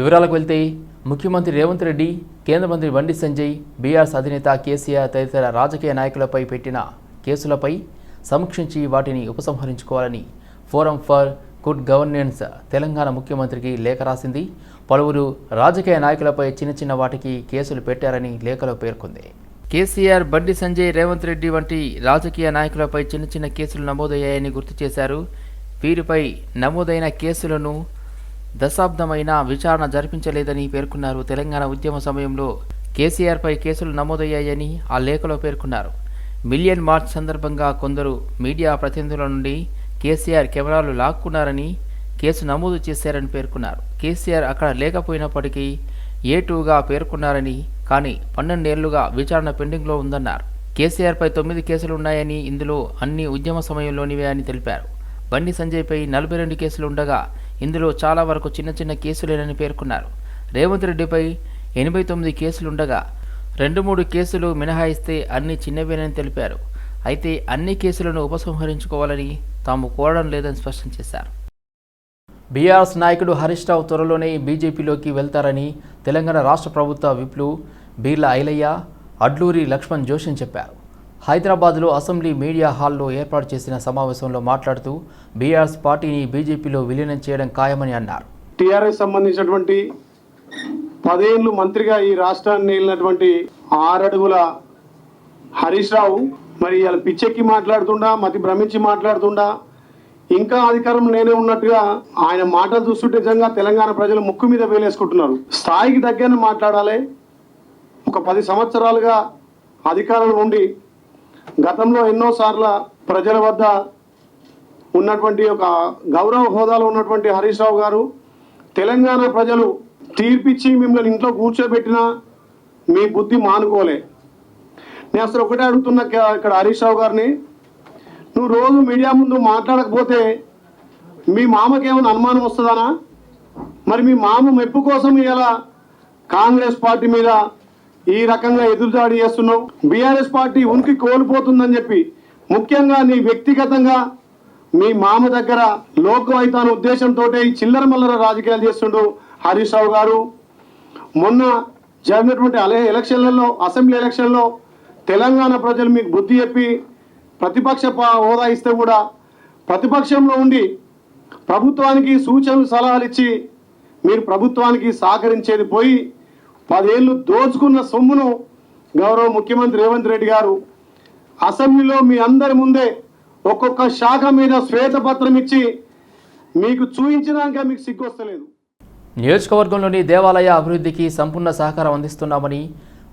వివరాలకు వెళ్తే ముఖ్యమంత్రి రేవంత్ రెడ్డి కేంద్ర మంత్రి బండి సంజయ్ బీఆర్ఎస్ అధినేత కేసీఆర్ తదితర రాజకీయ నాయకులపై పెట్టిన కేసులపై సమీక్షించి వాటిని ఉపసంహరించుకోవాలని forum for good governance Telangana ముఖ్యమంత్రికి లేఖ రాసింది. పలువురు రాజకీయ నాయకులపై చిన్న చిన్న వాటికి కేసులు పెట్టారని లేఖలో పేర్కొంది. కేసీఆర్ బండి సంజయ్ రేవంత్ రెడ్డి వంటి రాజకీయ నాయకులపై చిన్న చిన్న కేసులు నమోదయ్యాయని గుర్తు చేశారు. వీరిపై నమోదైన కేసులను దశాబ్దమైన విచారణ జరిపించలేదని పేర్కొన్నారు తెలంగాణ ఉద్యమ సమయంలో. కేసీఆర్పై కేసులు నమోదయ్యాయని ఆ లేఖలో పేర్కొన్నారు. మిలియన్ మార్చ్ సందర్భంగా కొందరు మీడియా ప్రతినిధుల నుండి కేసీఆర్ కెమెరాలు లాక్కున్నారని కేసు నమోదు చేశారని పేర్కొన్నారు. కేసీఆర్ అక్కడ లేకపోయినప్పటికీ ఏ టూగా పేర్కొన్నారని కానీ పన్నెండేళ్ళుగా విచారణ పెండింగ్లో ఉందన్నారు. కేసీఆర్పై తొమ్మిది కేసులు ఉన్నాయని ఇందులో అన్ని ఉద్యమ సమయంలోనివే అని తెలిపారు. బండి సంజయ్పై నలభై రెండు కేసులు ఉండగా ఇందులో చాలా వరకు చిన్న చిన్న కేసులేనని పేర్కొన్నారు. రేవంత్ రెడ్డిపై ఎనభై తొమ్మిది కేసులుండగా రెండు మూడు కేసులు మినహాయిస్తే అన్ని చిన్నవేనని తెలిపారు. అయితే అన్ని కేసులను ఉపసంహరించుకోవాలని తాము కోరడం లేదని స్పష్టం చేశారు. బీఆర్ఎస్ నాయకుడు హరీష్ రావు త్వరలోనే బీజేపీలోకి వెళ్తారని తెలంగాణ రాష్ట్ర ప్రభుత్వ విప్లు బీర్ల ఐలయ్య అడ్లూరి లక్ష్మణ్ జోషిని చెప్పారు. హైదరాబాద్లో అసెంబ్లీ మీడియా హాల్లో ఏర్పాటు చేసిన సమావేశంలో మాట్లాడుతూ బీఆర్ఎస్ పార్టీని బీజేపీలో విలీనం చేయడం ఖాయమని అన్నారు. టీఆర్ఎస్ సంబంధించినటువంటి పదేళ్ళు మంత్రిగా ఈ రాష్ట్రాన్ని వెళ్ళినటువంటి ఆరడుగుల హరీష్ రావు మరి ఇలా పిచ్చెక్కి మాట్లాడుతుండా మతి భ్రమించి మాట్లాడుతుండా ఇంకా అధికారం నేనే ఉన్నట్టుగా ఆయన మాటలు చూస్తుంటే నిజంగా తెలంగాణ ప్రజలు ముక్కు మీద వేలేసుకుంటున్నారు. స్థాయికి తగ్గని మాట్లాడాలి. ఒక పది సంవత్సరాలుగా అధికారంలో ఉండి గతంలో ఎన్నోసార్ల ప్రజల వద్ద ఉన్నటువంటి ఒక గౌరవ హోదాలో ఉన్నటువంటి హరీష్ రావు గారు తెలంగాణ ప్రజలు తీర్పిచ్చి మిమ్మల్ని ఇంట్లో కూర్చోబెట్టినా మీ బుద్ధి మానుకోలే. నేను అసలు ఒకటే అడుగుతున్నా ఇక్కడ హరీష్ రావు గారిని. నువ్వు రోజు మీడియా ముందు మాట్లాడకపోతే మీ మామకి ఏమైనా అనుమానం వస్తుందానా? మరి మీ మామ మెప్పు కోసం ఇలా కాంగ్రెస్ పార్టీ మీద ఈ రకంగా ఎదురుదాడి చేస్తున్నావు. బీఆర్ఎస్ పార్టీ ఉనికి కోల్పోతుందని చెప్పి ముఖ్యంగా నీ వ్యక్తిగతంగా మీ మామ దగ్గర లోకం ఉద్దేశంతో ఈ చిల్లర మల్లర రాజకీయాలు చేస్తుండు హరీష్ రావు గారు. మొన్న జరిగినటువంటి అలే ఎలక్షన్లలో అసెంబ్లీ ఎలక్షన్లో తెలంగాణ ప్రజలు మీకు బుద్ధి చెప్పి ప్రతిపక్ష హోదా ఇస్తే కూడా ప్రతిపక్షంలో ఉండి ప్రభుత్వానికి సూచనలు సలహాలు ఇచ్చి మీరు ప్రభుత్వానికి సహకరించేది పోయి పదేళ్ళు దోచుకున్న సొమ్మును గౌరవ ముఖ్యమంత్రి రేవంత్ రెడ్డి గారు అసెంబ్లీలో మీ అందరి ముందే ఒక్కొక్క శాఖ మీద శ్వేతపత్రం ఇచ్చి మీకు చూయించినాక మీకు సిగ్గొస్తలేదు. నియోజకవర్గంలోని దేవాలయ అభివృద్ధికి సంపూర్ణ సహకారం అందిస్తున్నామని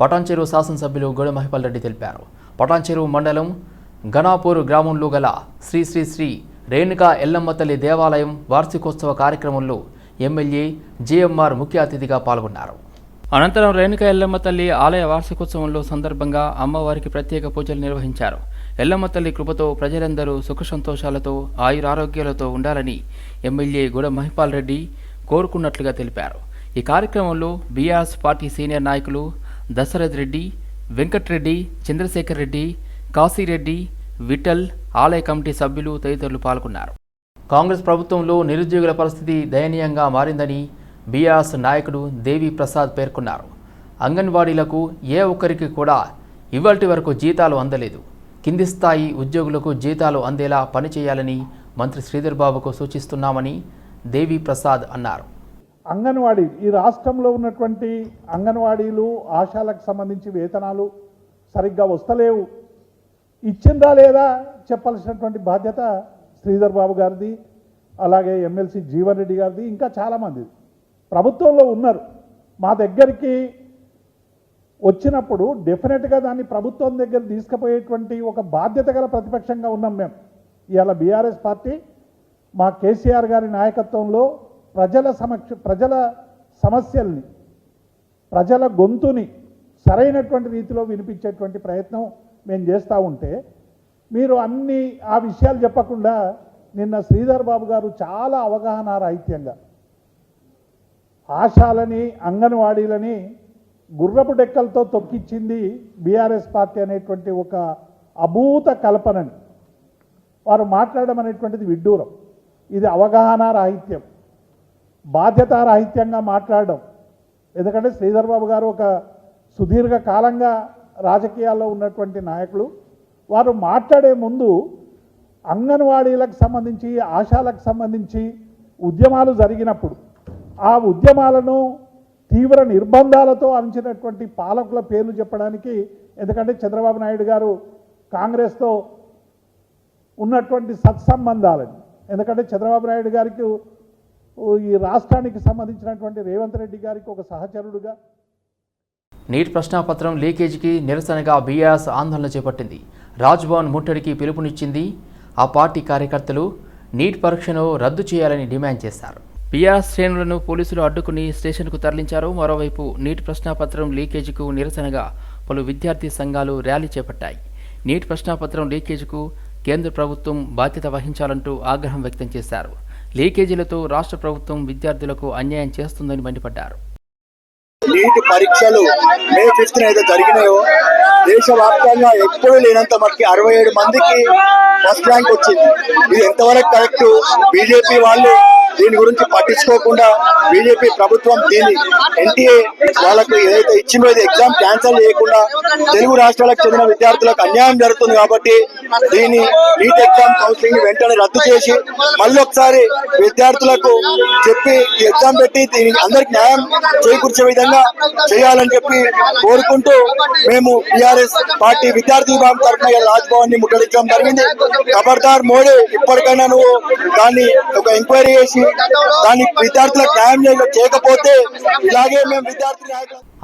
పటాన్చెరు శాసనసభ్యులు గొడ మహిపాల్ రెడ్డి తెలిపారు. పటాన్చెరు మండలం గణాపూర్ గ్రామంలో గల శ్రీ శ్రీ శ్రీ రేణుకా ఎల్లమ్మ తల్లి దేవాలయం వార్షికోత్సవ కార్యక్రమంలో ఎమ్మెల్యే జిఎంఆర్ ముఖ్య అతిథిగా పాల్గొన్నారు. అనంతరం రేణుక ఎల్లమ్మ తల్లి ఆలయ వార్షికోత్సవంలో సందర్భంగా అమ్మవారికి ప్రత్యేక పూజలు నిర్వహించారు. ఎల్లమ్మ తల్లి కృపతో ప్రజలందరూ సుఖ సంతోషాలతో ఆయురారోగ్యాలతో ఉండాలని ఎమ్మెల్యే గుడ మహిపాల్ రెడ్డి కోరుకున్నట్లుగా తెలిపారు. ఈ కార్యక్రమంలో బీఆర్ఎస్ పార్టీ సీనియర్ నాయకులు దశరథ్ రెడ్డి వెంకట్రెడ్డి చంద్రశేఖర్ రెడ్డి కాశీరెడ్డి విఠల్ ఆలయ కమిటీ సభ్యులు తదితరులు పాల్గొన్నారు. కాంగ్రెస్ ప్రభుత్వంలో నిరుద్యోగుల పరిస్థితి దయనీయంగా మారిందని బీఆర్ఎస్ నాయకుడు దేవి ప్రసాద్ పేర్కొన్నారు. అంగన్వాడీలకు ఏ ఒక్కరికి కూడా ఇవాటి వరకు జీతాలు అందలేదు. కింది స్థాయి ఉద్యోగులకు జీతాలు అందేలా పనిచేయాలని మంత్రి శ్రీధర్ బాబుకు సూచిస్తున్నామని దేవి ప్రసాద్ అన్నారు. అంగన్వాడీ ఈ రాష్ట్రంలో ఉన్నటువంటి అంగన్వాడీలు ఆశాలకు సంబంధించి వేతనాలు సరిగ్గా వస్తలేవు. ఇచ్చిందా లేదా చెప్పాల్సినటువంటి బాధ్యత శ్రీధర్ బాబు గారిది అలాగే ఎమ్మెల్సీ జీవన్ రెడ్డి గారిది ఇంకా చాలామంది ప్రభుత్వంలో ఉన్నారు. మా దగ్గరికి వచ్చినప్పుడు డెఫినెట్గా దాన్ని ప్రభుత్వం దగ్గర తీసుకుపోయేటువంటి ఒక బాధ్యత గల ప్రతిపక్షంగా ఉన్నాం మేము. ఇవాళ బీఆర్ఎస్ పార్టీ మా కేసీఆర్ గారి నాయకత్వంలో ప్రజల సమక్ష ప్రజల సమస్యల్ని ప్రజల గొంతుని సరైనటువంటి రీతిలో వినిపించేటువంటి ప్రయత్నం మేము చేస్తూ ఉంటే మీరు అన్ని ఆ విషయాలు చెప్పకుండా నిన్న శ్రీధర్ బాబు గారు చాలా అవగాహన రాహిత్యంగా ఆశాలని అంగన్వాడీలని గుర్రపు డెక్కలతో తొక్కిచ్చింది బీఆర్ఎస్ పార్టీ అనేటువంటి ఒక అభూత కల్పనని. వారు మాట్లాడడం అనేటువంటిది విడ్డూరం. ఇది అవగాహన రాహిత్యం. బాధ్యతారాహిత్యంగా మాట్లాడడం. ఎందుకంటే శ్రీధర్ బాబు గారు ఒక సుదీర్ఘ కాలంగా రాజకీయాల్లో ఉన్నటువంటి నాయకులు. వారు మాట్లాడే ముందు అంగన్వాడీలకు సంబంధించి ఆశాలకు సంబంధించి ఉద్యమాలు జరిగినప్పుడు ఆ ఉద్యమాలను తీవ్ర నిర్బంధాలతో అంచినటువంటి పాలకుల పేర్లు చెప్పడానికి ఎందుకంటే చంద్రబాబు నాయుడు గారు కాంగ్రెస్తో ఉన్నటువంటి సత్సంబంధాలని ఎందుకంటే చంద్రబాబు నాయుడు గారికి ఈ రాష్ట్రానికి సంబంధించినటువంటి రేవంత్ రెడ్డి గారికి ఒక సహచరుడుగా. నీట్ ప్రశ్నాపత్రం లీకేజీకి నిరసనగా బీఆర్ఎస్ ఆందోళన చేపట్టింది. రాజ్భవన్ ముట్టడికి పిలుపునిచ్చింది ఆ పార్టీ కార్యకర్తలు. నీట్ పరీక్షను రద్దు చేయాలని డిమాండ్ చేశారు. బీఆర్ఎస్ శ్రేణులను పోలీసులు అడ్డుకుని స్టేషన్కు తరలించారు. మరోవైపు నీట్ ప్రశ్నాపత్రం లీకేజీకు నిరసనగా పలు విద్యార్థి సంఘాలు ర్యాలీ చేపట్టాయి. నీట్ ప్రశ్నాపత్రం లీకేజీకు కేంద్ర ప్రభుత్వం బాధ్యత వహించాలంటూ ఆగ్రహం వ్యక్తం చేశారు. లీకేజీలతో రాష్ట్ర ప్రభుత్వం విద్యార్థులకు అన్యాయం చేస్తుందని మండిపడ్డారు. నీటి పరీక్షలు మే ఫిఫ్త్ ఏదో జరిగినాయో దేశవ్యాప్తంగా ఎప్పుడూ లేనంత మటుకి అరవై ఏడు మందికి ఫస్ట్ ర్యాంక్ వచ్చింది. ఇది ఎంతవరకు కరెక్ట్? బీజేపీ వాళ్ళు దీని గురించి పట్టించుకోకుండా బీజేపీ ప్రభుత్వం దీన్ని ఎన్టీఏ వాళ్ళకు ఏదైతే ఇచ్చిందో ఇది ఎగ్జామ్ క్యాన్సిల్ చేయకుండా తెలుగు రాష్ట్రాలకు చెందిన విద్యార్థులకు అన్యాయం జరుగుతుంది కాబట్టి దీన్ని నీట్ ఎగ్జామ్ కౌన్సిలింగ్ వెంటనే రద్దు చేసి మళ్ళీ ఒకసారి విద్యార్థులకు చెప్పి ఎగ్జామ్ పెట్టి దీనికి అందరికి న్యాయం చేకూర్చే విధంగా చేయాలని చెప్పి కోరుకుంటూ మేము టిఆర్ఎస్ పార్టీ విద్యార్థి విభాగం తరఫున ఇలా రాజ్భవన్ని ముట్టడించడం జరిగింది. ఖబర్దార్ మోడీ ఇప్పటికైనా నువ్వు దాన్ని ఒక ఎంక్వైరీ చేసి దాన్ని విద్యార్థులకు న్యాయం చేయకపోతే ఇలాగే మేము విద్యార్థి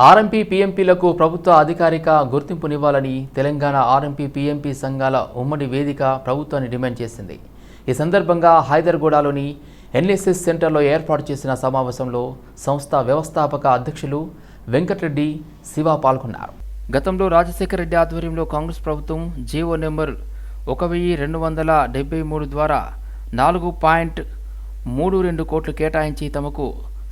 ఆర్ఎంపీ పీఎంపీలకు ప్రభుత్వ అధికారిక గుర్తింపునివ్వాలని తెలంగాణ ఆర్ఎంపీ పీఎంపీ సంఘాల ఉమ్మడి వేదిక ప్రభుత్వాన్ని డిమాండ్ చేసింది. ఈ సందర్భంగా హైదర్గూడలోని ఎన్ఎస్ఎస్ సెంటర్లో ఏర్పాటు చేసిన సమావేశంలో సంస్థ వ్యవస్థాపక అధ్యక్షులు వెంకటరెడ్డి శివ పాల్గొన్నారు. గతంలో రాజశేఖర రెడ్డి ఆధ్వర్యంలో కాంగ్రెస్ ప్రభుత్వం జీవో నెంబర్ ఒక వెయ్యి రెండు వందల డెబ్బై మూడు ద్వారా నాలుగు పాయింట్ మూడు రెండు కోట్లు కేటాయించి తమకు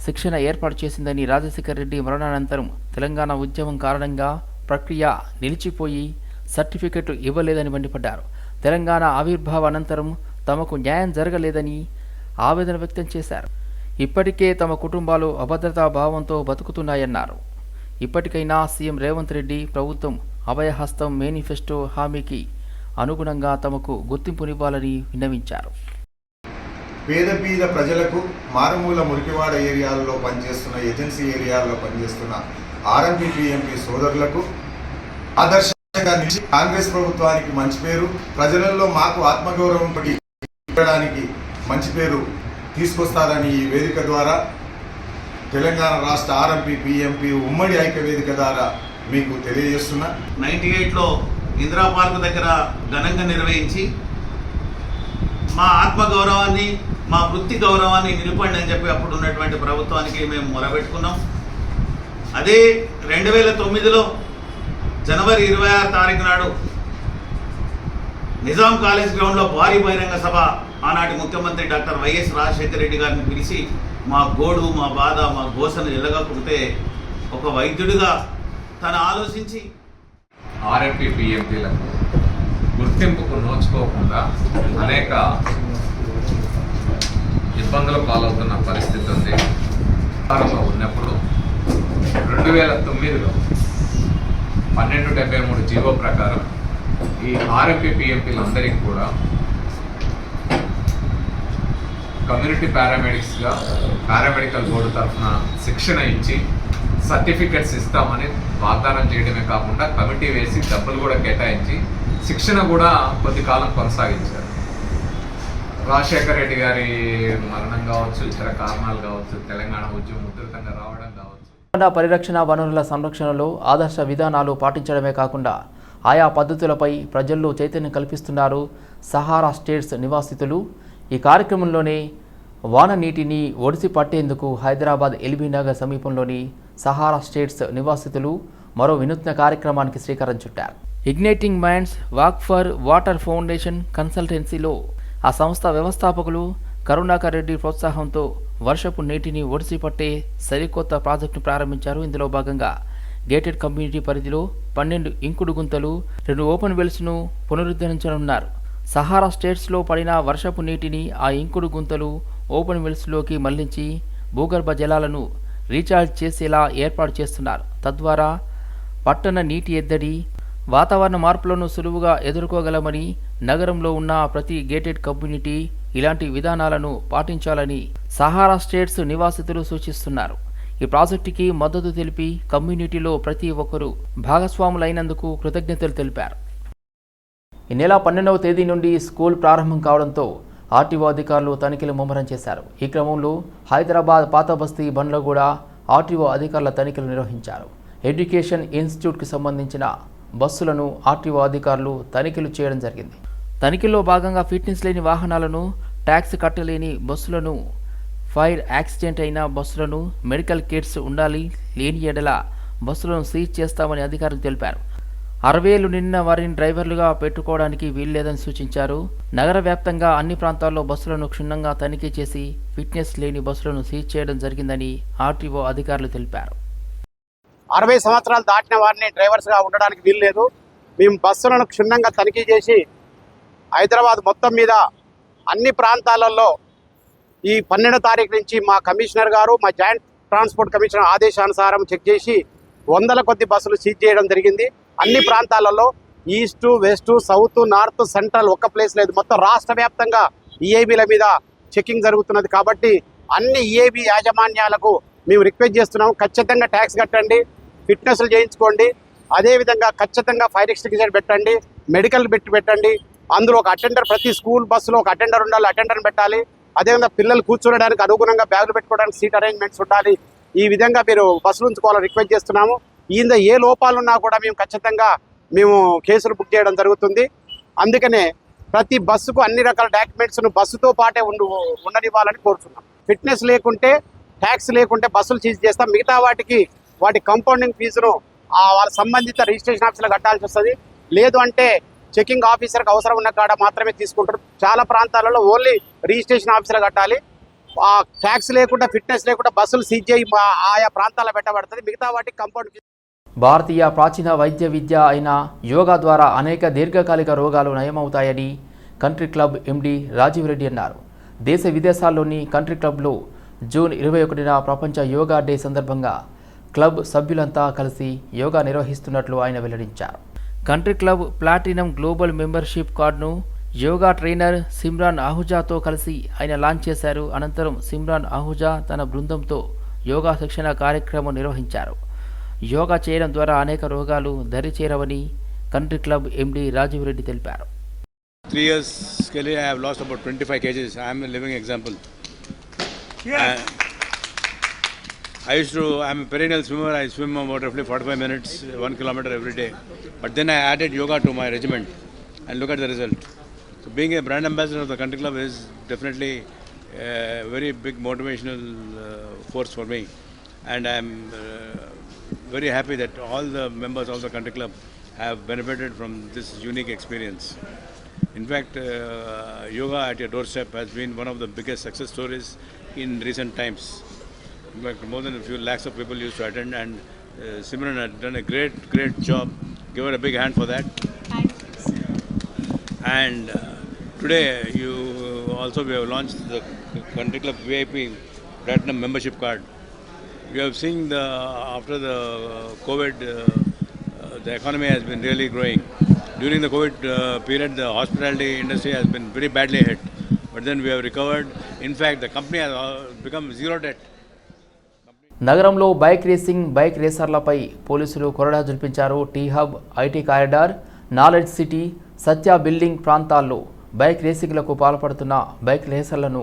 శిక్షణ ఏర్పాటు చేసిందని రాజశేఖర రెడ్డి మరణానంతరం తెలంగాణ ఉద్యమం కారణంగా ప్రక్రియ నిలిచిపోయి సర్టిఫికెట్లు ఇవ్వలేదని మండిపడ్డారు. తెలంగాణ ఆవిర్భావ అనంతరం తమకు న్యాయం జరగలేదని ఆవేదన వ్యక్తం చేశారు. ఇప్పటికే తమ కుటుంబాలు అభద్రతా భావంతో బతుకుతున్నాయన్నారు. ఇప్పటికైనా సీఎం రేవంత్ రెడ్డి ప్రభుత్వం అభయహస్తం మేనిఫెస్టో హామీకి అనుగుణంగా తమకు గుర్తింపునివ్వాలని విన్నవించారు. పేద పీద ప్రజలకు మారుమూల మురికివాడ ఏరియాల్లో పనిచేస్తున్న ఏజెన్సీ ఏరియాల్లో పనిచేస్తున్న ఆర్ఎంపీ పిఎంపీ సోదరులకు ఆదర్శంగా నిలిచి కాంగ్రెస్ ప్రభుత్వానికి మంచి పేరు ప్రజలలో మాకు ఆత్మగౌరవం ఇవ్వడానికి మంచి పేరు తీసుకొస్తారని ఈ వేదిక ద్వారా తెలంగాణ రాష్ట్ర ఆర్ఎంపీ పిఎంపీ ఉమ్మడి ఐక్య వేదిక ద్వారా మీకు తెలియజేస్తున్నా. నైన్టీ ఎయిట్లో ఇందిరా పార్క్ దగ్గర ఘనంగా నిర్వహించి మా ఆత్మగౌరవాన్ని మా వృత్తి గౌరవాన్ని నిలపండి అని చెప్పి అప్పుడు ఉన్నటువంటి ప్రభుత్వానికి మేము మొరబెట్టుకున్నాం అదే రెండు వేల తొమ్మిదిలో జనవరి ఇరవై ఆరు తారీఖు నాడు నిజాం కాలేజ్ గ్రౌండ్లో భారీ బహిరంగ సభ ఆనాటి ముఖ్యమంత్రి డాక్టర్ వైఎస్ రాజశేఖర రెడ్డి గారిని పిలిచి మా గోడు మా బాధ మా గోసను ఎల్లగకుంటే ఒక వైద్యుడిగా తను ఆలోచించి ఆర్ఎంపీ పిఎంపీలకు గుర్తింపుకు నోచుకోకుండా అనేక ఇబ్బందుల పాలవుతున్న పరిస్థితి ఉంది. అధికారంలో ఉన్నప్పుడు రెండు వేల తొమ్మిదిలో పన్నెండు డెబ్బై మూడు జీవో ప్రకారం ఈ ఆర్ఎంపీ పిఎంపీలందరికీ కూడా కమ్యూనిటీ పారామెడిక్స్గా పారామెడికల్ బోర్డు తరఫున శిక్షణ ఇచ్చి సర్టిఫికెట్స్ ఇస్తామని వాగ్దానం చేయడమే కాకుండా కమిటీ వేసి డబ్బులు కూడా కేటాయించి శిక్షణ కూడా కొద్ది కాలం కొనసాగించారు. రాజశేఖర రెడ్డి గారి మరణం కావచ్చు ఇతర కారణాలు కావచ్చు తెలంగాణ ఉద్యమం ఉధృతంగా రావడం కావచ్చు. పరిరక్షణ వనరుల సంరక్షణలో ఆదర్శ విధానాలు పాటించడమే కాకుండా ఆయా పద్ధతులపై ప్రజల్లో చైతన్యం కల్పిస్తున్నారు సహారా స్టేట్స్ నివాసితులు. ఈ కార్యక్రమంలోనే వాన నీటిని ఒడిసి పట్టేందుకు హైదరాబాద్ ఎల్బీ నగర్ సమీపంలోని సహారా స్టేట్స్ నివాసితులు మరో వినూత్న కార్యక్రమానికి శ్రీకారం చుట్టారు. Igniting minds walk for water foundation కన్సల్టెన్సీలో ఆ సంస్థ వ్యవస్థాపకులు కరుణాకర్ రెడ్డి ప్రోత్సాహంతో వర్షపు నీటిని ఒడిసి పట్టే సరికొత్త ప్రాజెక్టును ప్రారంభించారు. ఇందులో భాగంగా గేటెడ్ కమ్యూనిటీ పరిధిలో పన్నెండు ఇంకుడు గుంతలు రెండు ఓపెన్ వెల్స్ను పునరుద్ధరించనున్నారు. సహారా స్టేట్స్లో పడిన వర్షపు నీటిని ఆ ఇంకుడు గుంతలు ఓపెన్ వెల్స్లోకి మళ్ళించి భూగర్భ జలాలను రీఛార్జ్ చేసేలా ఏర్పాటు చేస్తున్నారు. తద్వారా పట్టణ నీటి ఎద్దడి వాతావరణ మార్పులను సులువుగా ఎదుర్కోగలమని నగరంలో ఉన్న ప్రతి గేటెడ్ కమ్యూనిటీ ఇలాంటి విధానాలను పాటించాలని సహారా స్టేట్స్ నివాసితులు సూచిస్తున్నారు. ఈ ప్రాజెక్టుకి మద్దతు తెలిపి కమ్యూనిటీలో ప్రతి ఒక్కరూ భాగస్వాములైనందుకు కృతజ్ఞతలు తెలిపారు. ఈ నెల పన్నెండవ తేదీ నుండి స్కూల్ ప్రారంభం కావడంతో ఆర్టీఓ అధికారులు తనిఖీలు ముమ్మరం చేశారు. ఈ క్రమంలో హైదరాబాద్ పాతబస్తీ బండ్లో కూడా ఆర్టీఓ అధికారుల తనిఖీలు నిర్వహించారు. ఎడ్యుకేషన్ ఇన్స్టిట్యూట్కి సంబంధించిన బస్సులను ఆర్టీఓ అధికారులు తనిఖీలు చేయడం జరిగింది. తనిఖీలో భాగంగా ఫిట్నెస్ లేని వాహనాలను ట్యాక్స్ కట్టలేని బస్సులను ఫైర్ యాక్సిడెంట్ అయిన బస్సులను మెడికల్ కిట్స్ ఉండాలి లేని ఎడల బస్సులను సీజ్ చేస్తామని అధికారులు తెలిపారు. అరవేలు నిన్న వారిని డ్రైవర్లుగా పెట్టుకోవడానికి వీల్లేదని సూచించారు. నగర వ్యాప్తంగా అన్ని ప్రాంతాల్లో బస్సులను క్షుణ్ణంగా తనిఖీ చేసి ఫిట్నెస్ లేని బస్సులను సీజ్ చేయడం జరిగిందని ఆర్టీఓ అధికారులు తెలిపారు. అరవై సంవత్సరాలు దాటిన వారిని డ్రైవర్స్గా ఉండడానికి వీల్లేదు. మేము బస్సులను క్షుణ్ణంగా తనిఖీ చేసి హైదరాబాద్ మొత్తం మీద అన్ని ప్రాంతాలలో ఈ పన్నెండో తారీఖు నుంచి మా కమిషనర్ గారు మా జాయింట్ ట్రాన్స్పోర్ట్ కమిషనర్ ఆదేశానుసారం చెక్ చేసి వందల కొద్ది బస్సులు సీజ్ చేయడం జరిగింది. అన్ని ప్రాంతాలలో east west south north central ఒక్క ప్లేస్ లేదు. మొత్తం రాష్ట్ర వ్యాప్తంగా ఈఐబీల మీద చెకింగ్ జరుగుతున్నది. కాబట్టి అన్ని ఈఏబీ యాజమాన్యాలకు మేము రిక్వెస్ట్ చేస్తున్నాం ఖచ్చితంగా ట్యాక్స్ కట్టండి ఫిట్నెస్లు చేయించుకోండి అదేవిధంగా ఖచ్చితంగా ఫైర్ ఎక్స్టింగ్విషర్ పెట్టండి మెడికల్ పెట్టి పెట్టండి అందులో ఒక అటెండర్ ప్రతి స్కూల్ బస్సులో ఒక అటెండర్ ఉండాలి అటెండర్ పెట్టాలి అదేవిధంగా పిల్లలు కూర్చోడానికి అనుగుణంగా బ్యాగులు పెట్టుకోవడానికి సీట్ అరేంజ్మెంట్స్ ఉండాలి ఈ విధంగా మీరు బస్సులు ఉంచుకోవాలని రిక్వెస్ట్ చేస్తున్నాము. ఈయన ఏ లోపాలు ఉన్నా కూడా మేము ఖచ్చితంగా మేము కేసులు బుక్ చేయడం జరుగుతుంది. అందుకనే ప్రతి బస్సుకు అన్ని రకాల డాక్యుమెంట్స్ను బస్సుతో పాటే ఉండు ఉండనివ్వాలని కోరుతున్నాం. ఫిట్నెస్ లేకుంటే ట్యాక్స్ లేకుంటే బస్సులు సీజ్ చేస్తాం. మిగతా వాటికి వాటి కంపౌండింగ్ ఫీజును ఆ వాళ్ళ సంబంధిత రిజిస్ట్రేషన్ ఆఫీసులో కట్టాల్సి వస్తుంది. లేదు అంటే చెకింగ్ ఆఫీసర్కి అవసరం ఉన్న కాడ మాత్రమే తీసుకుంటారు. చాలా ప్రాంతాలలో ఓన్లీ రిజిస్ట్రేషన్ ఆఫీసర్ కట్టాలి. ఆ ట్యాక్స్ లేకుండా ఫిట్నెస్ లేకుండా బస్సులు సీజ్ చేయి ఆయా ప్రాంతాల్లో పెట్టబడుతుంది. మిగతా వాటికి కంపౌండ్ ఫీజు భారతీయ ప్రాచీన వైద్య విద్య అయిన యోగా ద్వారా అనేక దీర్ఘకాలిక రోగాలు నయమవుతాయని country club MD Rajiv Reddy అన్నారు. దేశ విదేశాల్లోని కంట్రీ క్లబ్లో జూన్ ఇరవై ఒకటిన ప్రపంచ యోగా డే సందర్భంగా క్లబ్ సభ్యులంతా కలిసి యోగా నిర్వహిస్తున్నట్లు ఆయన వెల్లడించారు. Country club platinum global membership కార్డును యోగా ట్రైనర్ సిమ్రాన్ ఆహుజాతో కలిసి ఆయన లాంచ్ చేశారు. అనంతరం సిమ్రాన్ ఆహుజా తన బృందంతో యోగా శిక్షణ కార్యక్రమం నిర్వహించారు. యోగా చేయడం ద్వారా అనేక రోగాలు దరి చేరవని country club MD Rajiv Reddy తెలిపారు. Three years కెలి I have lost about twenty five kgs I'm living example example. Yeah. I used to, I am a perennial swimmer. I swim about roughly 45 minutes, one kilometer every day. But then I added yoga to my regiment and look at the result. So being a brand ambassador of the country club is definitely a very big motivational uh, force for me. And I am uh, very happy that all the members of the country club have benefited from this unique experience. In fact, uh, yoga at your doorstep has been one of the biggest success stories in recent times. More than a few lakhs of people used to attend, and uh, Simran had done a great, great job. Give her a big hand for that. And uh, today, you also we have launched the Country Club VIP Platinum membership card. We have seen the after the COVID, uh, uh, the economy has been really growing. During the COVID uh, period, the hospitality industry has been very badly hit, but then we have recovered. In fact, the company has uh, become zero debt. నగరంలో bike racing bike రేసర్లపై పోలీసులు కొరడా జుల్పించారు T hub IT corridor knowledge city Satya building ప్రాంతాల్లో bike రేసింగ్లకు పాల్పడుతున్న bike రేసర్లను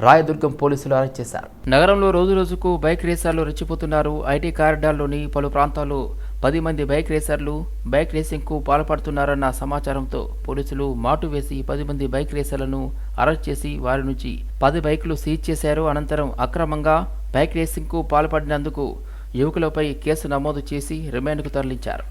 Rayadurgam పోలీసులు arrest చేశారు నగరంలో రోజు రోజుకు బైక్ రేసర్లు రెచ్చిపోతున్నారు ఐటీ కారిడార్లోని పలు ప్రాంతాల్లో పది మంది బైక్ రేసర్లు బైక్ రేసింగ్కు పాల్పడుతున్నారన్న సమాచారంతో పోలీసులు మాటు వేసి పది మంది బైక్ రేసర్లను అరెస్ట్ చేసి వారి నుంచి పది బైకులు సీజ్ చేశారు. అనంతరం అక్రమంగా బైక్ రేసింగ్కు పాల్పడినందుకు యువకులపై కేసు నమోదు చేసి రిమాండ్కు తరలించారు.